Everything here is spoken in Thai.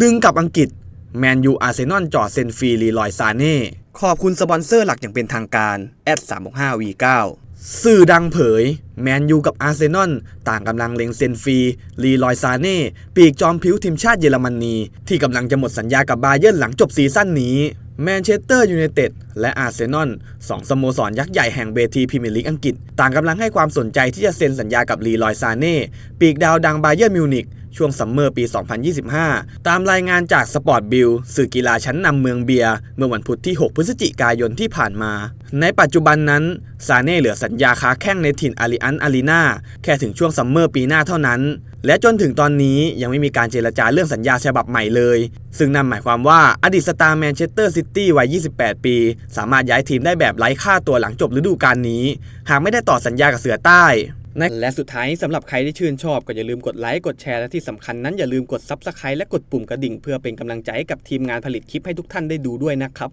ดึงกับอังกฤษแมนยูอาร์เซนอลจอดเซนฟรีลีลอยซาเน่ขอบคุณสปอนเซอร์หลักอย่างเป็นทางการแอด365 V9 สื่อดังเผย แมนยูกับอาร์เซนอลต่างกำลังเล็งเซนฟรีลีลอยซาเน่ปีกจอมผิวทีมชาติเยอรมนี ที่กำลังจะหมดสัญญากับบาเยิร์นหลังจบซีซั่นนี้ แมนเชสเตอร์ยูไนเต็ดและอาร์เซนอลสองสโมสรยักษ์ใหญ่แห่งเวทีพรีเมียร์ลีกอังกฤษ ต่างกำลังให้ความสนใจที่จะเซ็นสัญญากับลีลอยซาเน่ปีกดาวดังบาเยิร์มิวนิกช่วงซัมเมอร์ปี 2025 ตามรายงานจากสปอร์ตบิลสื่อกีฬาชั้นนำเมืองเบียร์เมื่อวันพุธที่ 6 พฤศจิกายนที่ผ่านมา ในปัจจุบันนั้น ซาเน่เหลือสัญญาค้าแข้งในถิ่นอาริอันอารีนาแค่ถึงช่วงซัมเมอร์ปีหน้าเท่านั้น และจนถึงตอนนี้ยังไม่มีการเจรจาเรื่องสัญญาฉบับใหม่เลย ซึ่งนั่นหมายความว่าอดีตสตาร์แมนเชสเตอร์ซิตี้วัย 28 ปี สามารถย้ายทีมได้แบบไร้ค่าตัวหลังจบฤดูกาลนี้ หากไม่ได้ต่อสัญญากับเสือใต้และสุดท้ายสำหรับใครที่ชื่นชอบก็อย่าลืมกดไลค์กดแชร์และที่สำคัญนั้นอย่าลืมกด Subscribe และกดปุ่มกระดิ่ง เพื่อเป็นกำลังใจให้กับทีมงานผลิตคลิปให้ทุกท่านได้ดูด้วยนะครับ